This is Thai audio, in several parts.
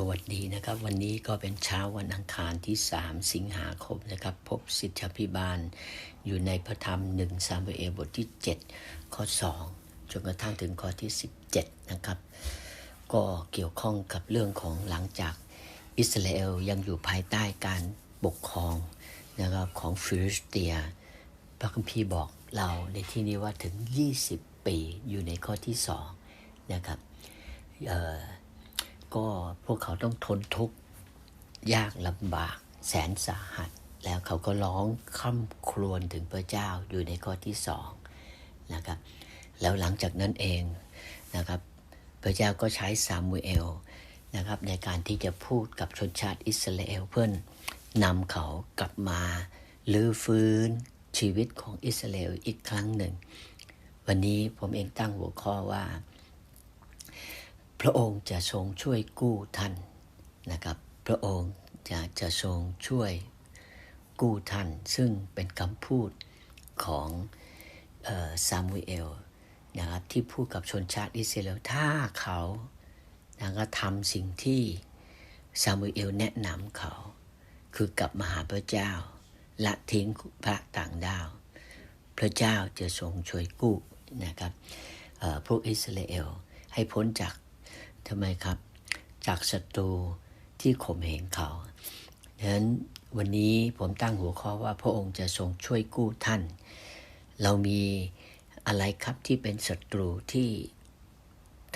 สวัสดีนะครับ วันนี้ก็เป็นเช้าวันอังคารที่ 3 สิงหาคมนะครับ พบสิทธิพิบาล อยู่ในพระธรรม1ซามูเอลบทที่ 7 ข้อ 2 จนกระทั่งถึงข้อที่ 17 นะครับ ก็เกี่ยวข้องกับเรื่องของหลังจากอิสราเอลยังอยู่ภายใต้การปกครองนะครับของฟิลิสเตีย พระคัมภีร์บอกเราในที่นี้ว่าถึง 20 ปีอยู่ในข้อที่ 2 นะครับ ก็พวกเขาต้องทนทุกข์ยากลำบากแสนสาหัส แล้วเขาก็ร้องค่ำครวญถึงพระเจ้าอยู่ในข้อที่สองนะครับแล้วหลังจากนั้นเองนะครับพระเจ้าก็ใช้ซามูเอลนะครับในการที่จะพูดกับชนชาติอิสราเอลเพื่อนนำเขากลับมาลื้อฟื้นชีวิตของอิสราเอลอีกครั้งหนึ่ง วันนี้ผมเองตั้งหัวข้อว่า ระองค์จะทรงช่วยกู้ท่านนะครับ พระองค์จะจะทรงช่วยกู้ท่าน ซึ่งเป็นคำพูดของซามูเอลนะครับที่พูดกับชนชาติอิสราเอลถ้าเขานะก็ทำสิ่งที่ซามูเอลแนะนำเขา คือกลับมาหาพระเจ้า ละทิ้งพระต่างดาว พระเจ้าจะทรงช่วยกู้นะครับพวกอิสราเอลให้พ้นจาก ทำไมครับ จากศัตรูที่ข่มเหงเขาดังนั้นวันนี้ผมตั้งหัวข้อว่าพระองค์จะทรงช่วยกู้ท่าน เรามีอะไรครับที่เป็นศัตรูที่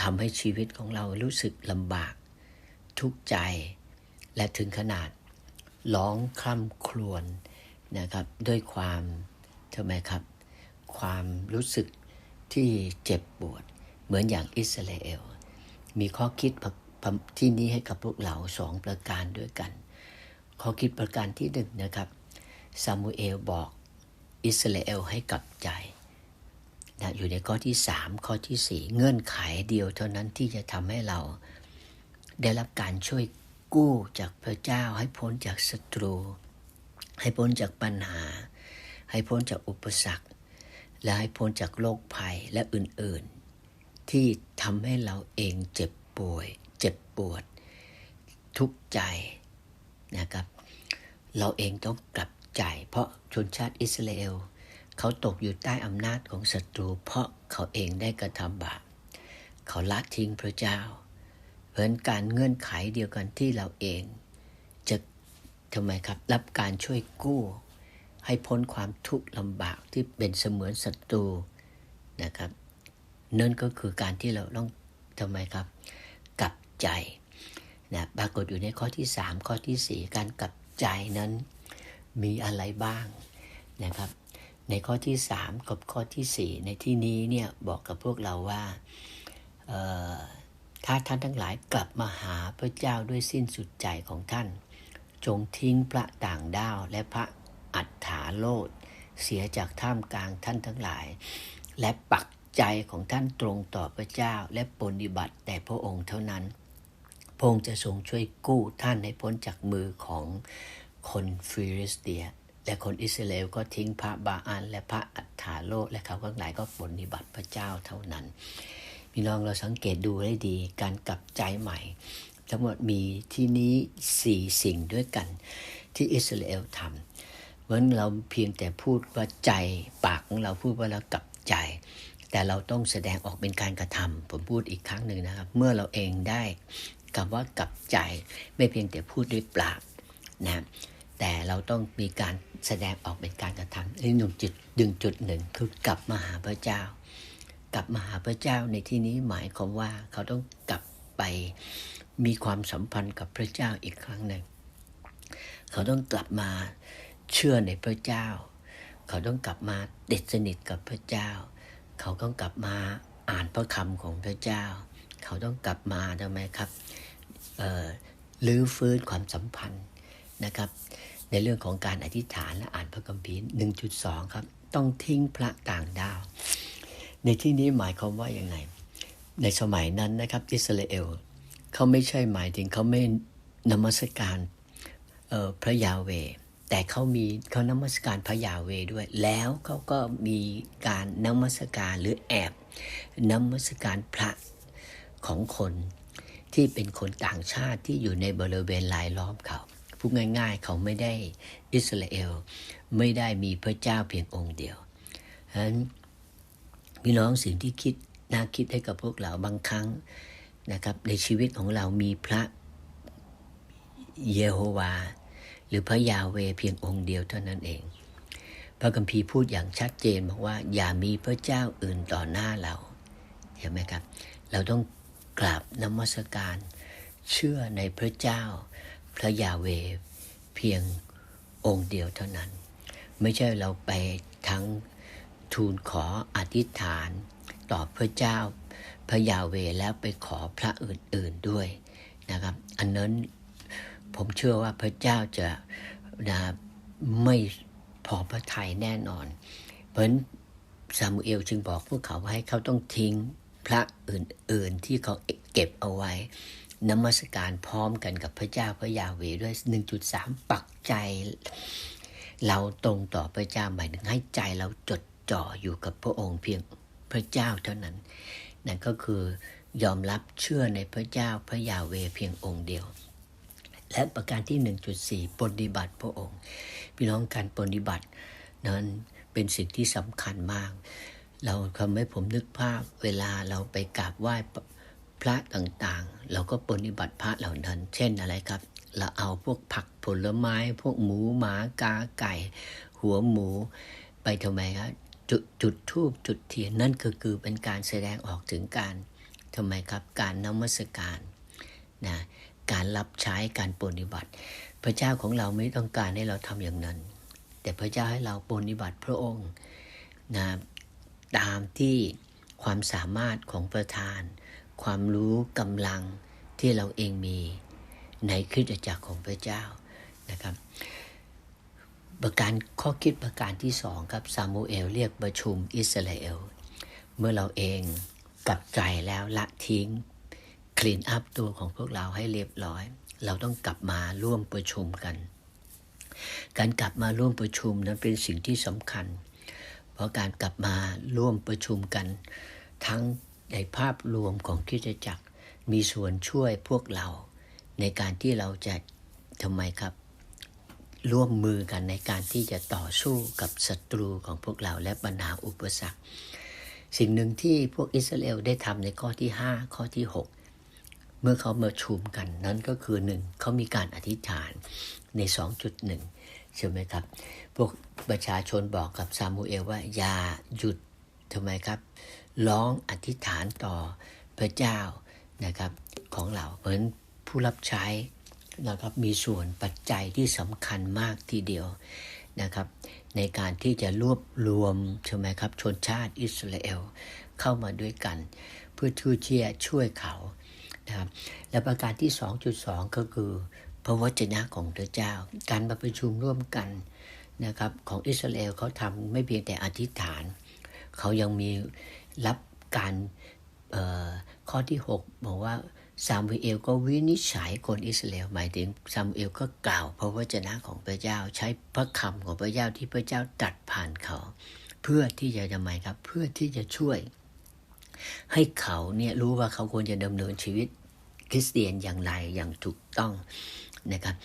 ทำให้ชีวิตของเรารู้สึกลำบาก ทุกข์ใจ และถึงขนาดร้องคร่ำครวญนะครับ ด้วยความทำไมครับ ความรู้สึกที่เจ็บปวด เหมือนอย่างอิสราเอล มีข้อคิดที่นี้ให้กับพวกเราสองประการด้วยกัน ข้อคิดประการที่หนึ่งนะครับซามูเอลบอกอิสราเอลให้กลับใจนะอยู่ในข้อที่สามข้อที่สี่เงื่อนไขเดียวเท่านั้นที่จะทำให้เรา ได้รับการช่วยกู้จากพระเจ้าให้พ้นจากศัตรู ให้พ้นจากปัญหา ให้พ้นจากอุปสรรค และให้พ้นจากโรคภัยและอื่นๆ ที่ทำให้เราเองเจ็บป่วย เจ็บปวด ทุกข์ใจนะครับ เราเองต้องกลับใจ เพราะชนชาติอิสราเอลเขาตกอยู่ใต้อำนาจของศัตรู เพราะเขาเองได้กระทำบาปเขาละทิ้งพระเจ้า เพราะการเงื่อนไขเดียวกันที่เราเองจะทำไมครับรับการช่วยกู้ ให้พ้นความทุกข์ลำบากที่เป็นเสมือนศัตรูนะครับ นั่นก็คือการที่เราต้องทำไมครับ กลับใจนะปรากฏอยู่ในข้อที่ 3 ข้อที่ 4 การกลับใจนั้นมีอะไรบ้างนะครับ ในข้อที่ 3 กับข้อที่ 4 ในที่นี้เนี่ยบอกกับพวกเราว่าถ้าท่านทั้งหลายกลับมาหาพระเจ้าด้วยสิ้นสุดใจของท่าน จงทิ้งพระต่างด้าวและพระอัฏฐาโลดเสียจากท่ามกลางท่านทั้งหลาย และปัก ใจของท่านตรงต่อพระเจ้าและปฏิบัติแต่พระองค์เท่านั้น พระองค์จะทรงช่วยกู้ท่านให้พ้นจากมือของคนฟิลิสเตีย และคนอิสราเอลก็ทิ้งพระบาอันและพระอัฏฐาโลและเขาทั้งหลายก็ปฏิบัติพระเจ้าเท่านั้นพี่น้องเราสังเกตดูให้ดีการกลับใจใหม่ ทั้งหมดมีที่นี้สี่สิ่งด้วยกันที่อิสราเอลทำเพราะเราเพียงแต่พูดว่าใจปากของเราพูดว่าเรากลับใจ แต่เราต้องแสดงออกเป็นการกระทำผมพูดอีกครั้งหนึ่งนะครับ เมื่อเราเองได้กับว่ากลับใจไม่เพียงแต่พูดด้วยปากนะแต่เราต้องมีการแสดงออกเป็นการกระทำนี่หนึ่งจุดดึงจุดหนึ่งคือกลับมาหาพระเจ้า กลับมาหาพระเจ้าในที่นี้หมายความว่าเขาต้องกลับไปมีความสัมพันธ์กับพระเจ้าอีกครั้งหนึ่งเขาต้องกลับมาเชื่อในพระเจ้า เขาต้องกลับมาเด็ดสนิทกับพระเจ้า เขาต้องกลับมาอ่านพระคำของพระเจ้า เขาต้องกลับมาทำไมครับลื้อฟื้นความสัมพันธ์นะครับ ในเรื่องของการอธิษฐานและอ่านพระคัมภีร์1.2 ครับ ต้องทิ้งพระต่างดาว ในที่นี้หมายความว่าอย่างไง ในสมัยนั้นนะครับอิสราเอลเขาไม่ใช่หมายถึงเขาไม่นมัสการพระยาเว แต่เขามีเขานมัสการพระยาเวด้วย แล้วเขาก็มีการนมัสการหรือแอบนมัสการพระของคนที่เป็นคนต่างชาติที่อยู่ในบริเวณรายล้อมเขาพูดง่าย ๆ เขาไม่ได้อิสราเอล ไม่ได้มีพระเจ้าเพียงองค์เดียวฉะนั้นพี่น้องสิ่งที่คิดน่าคิดให้กับพวกเราบางครั้งนะครับ ในชีวิตของเรามีพระเยโฮวา หรือพระยาเวเพียงองค์เดียวเท่านั้นเอง พระคัมภีร์พูดอย่างชัดเจนบอกว่า อย่ามีพระเจ้าอื่นต่อหน้าเราเห็นไหมครับ เราต้องกราบนมัสการ เชื่อในพระเจ้า พระยาเวเพียงองค์เดียวเท่านั้น ไม่ใช่เราไปทั้งทูลขออธิษฐานต่อพระเจ้าพระยาเวแล้วไปขอพระอื่นๆด้วยนะครับ อันนั้น ผมเชื่อว่าพระเจ้าจะนะไม่พอพระทัยแน่นอน เพราะซามูเอลจึงบอกพวกเขาว่าให้เขาต้องทิ้งพระอื่น ๆ ที่เขาเก็บเอาไว้นมัสการพร้อมกันกับพระเจ้าพระยาเวด้วย 1.3 ปักใจ เราตรงต่อพระเจ้าหมายถึงให้ใจเราจดจ่ออยู่กับพระองค์เพียงพระเจ้าเท่านั้น นั่นก็คือยอมรับเชื่อในพระเจ้าพระยาเวเพียงองค์เดียว และประการที่ 1.4ปฏิบัติพระองค์ พี่น้องการปฏิบัตินั้นเป็นสิ่งที่สำคัญมาก เราทำให้ผมนึกภาพเวลาเราไปกราบไหว้พระต่างๆ เราก็ปฏิบัติพระเหล่านั้น เช่นอะไรครับ เราเอาพวกผักผลไม้ พวกหมูหมากาไก่ หัวหมูไปทำไมครับจุดจุดทูบจุดเทียนนั่นคือคือเป็นการแสดงออกถึงการทำไมครับการนมัสการนะ การรับใช้การปฏิบัติ พระเจ้าของเราไม่ต้องการให้เราทำอย่างนั้น แต่พระเจ้าให้เราปฏิบัติพระองค์นะตามที่ความสามารถของประธาน ความรู้กำลังที่เราเองมีในคริสตจักรของพระเจ้านะครับ ประการข้อคิดประการที่สองครับซามูเอลเรียกประชุมอิสราเอล เมื่อเราเองกลับใจแล้วละทิ้ง คลีนอัพตัวของพวกเราให้เรียบร้อย เราต้องกลับมาร่วมประชุมกัน การกลับมาร่วมประชุมนั้นเป็นสิ่งที่สำคัญ เพราะการกลับมาร่วมประชุมกัน ทั้งในภาพรวมของคริสตจักรมีส่วนช่วยพวกเรา ในการที่เราจะทำไมครับ ร่วมมือกันในการที่จะต่อสู้กับศัตรูของพวกเราและปัญหาอุปสรรค สิ่งหนึ่งที่พวกอิสราเอลได้ทำในข้อที่ 5 ข้อที่ 6 เมื่อเขามาชุมกันนั้นก็คือหนึ่งเขามีการอธิษฐานใน 2.1 ใช่ไหมครับ พวกประชาชนบอกกับซามูเอลว่า อย่าหยุดทำไมครับ ร้องอธิษฐานต่อพระเจ้านะครับของเราเพราะฉะนั้นผู้รับใช้นะครับมีส่วนปัจจัยที่สำคัญมากทีเดียวนะครับ ในการที่จะรวบรวมใช่ไหมครับชนชาติอิสราเอลเข้ามาด้วยกัน เพื่อช่วยเชียช่วยเขา นะครับและประการที่ 2.2 ก็คือพระวจนะของพระเจ้า การมาประชุมร่วมกันนะครับของอิสราเอลเขาทำไม่เพียงแต่อธิษฐาน เขายังมีรับการข้อที่ 6 บอกว่าซามูเอลก็วินิจฉัยคนอิสราเอลหมายถึงซามูเอลก็กล่าวพระวจนะของพระเจ้า ใช้พระคำของพระเจ้าที่พระเจ้าตรัสผ่านเขา เพื่อที่จะทำไมครับ เพื่อที่จะช่วย ให้เขาเนี่ยรู้ว่าเขาควรจะดำเนินชีวิต คริสเตียนอย่างไรอย่างถูกต้องนะครับ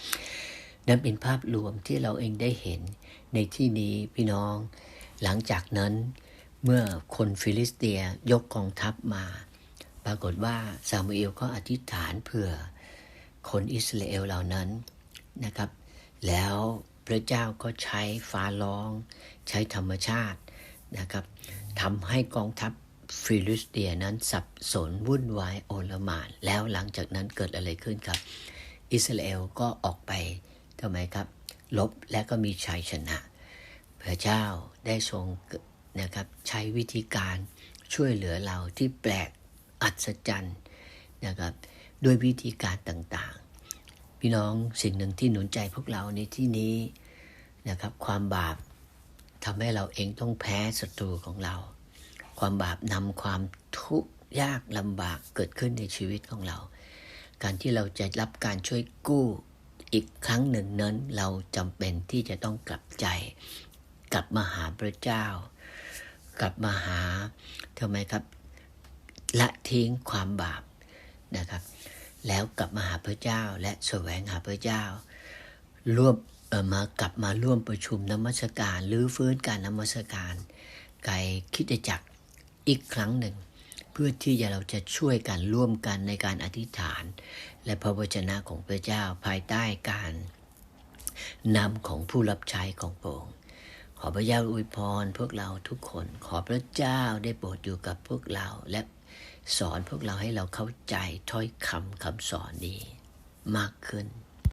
นั่นเป็นภาพรวมที่เราเองได้เห็นในที่นี้พี่น้อง หลังจากนั้นเมื่อคนฟิลิสเตียยกกองทัพมา ปรากฏว่าซามูเอลก็อธิษฐานเพื่อคนอิสราเอลเหล่านั้นนะครับ แล้วพระเจ้าก็ใช้ฟ้าร้อง ใช้ธรรมชาตินะครับทำให้กองทัพฟิลิสเตียนั้นสับสนวุ่นวายโอ ลหมานแล้วหลังจากนั้นเกิดอะไรขึ้นครับ อิสราเอลก็ออกไปทำไมครับลบและก็มีชัยชนะ พระเจ้าได้ทรงนะครับใช้วิธีการช่วยเหลือเราที่แปลกอัศจรรย์นะครับด้วยวิธีการต่างๆ พี่น้องสิ่งหนึ่งที่หนุนใจพวกเราในที่นี้นะครับ ความบาปทำให้เราเองต้องแพ้ศัตรูของเรา ความบาปนำความทุกข์ ยากลำบากเกิดขึ้นในชีวิตของเรา การที่เราจะรับการช่วยกู้อีกครั้งหนึ่งนั้น เราจำเป็นที่จะต้องกลับใจ กลับมาหาพระเจ้า กลับมาหาทำไมครับละทิ้งความบาปนะครับ แล้วกลับมาหาพระเจ้าและแสวงหาพระเจ้า ร่วมเอ่อมากลับมาร่วมประชุมนมัสการหรือฟื้นการนมัสการไกลคิดจักรอีกครั้งหนึ่ง พื่อที่จะเราจะช่วยกันร่วมกันในการอธิษฐาน และพระวจนะของพระเจ้าภายใต้การนำของผู้รับใช้ของพระองค์ขอพระเจ้าอวยพรพวกเราทุกคนขอพระเจ้าได้โปรดอยู่กับพวกเราและสอนพวกเราให้เราเข้าใจถ้อยคำคำสอนนี้มากขึ้น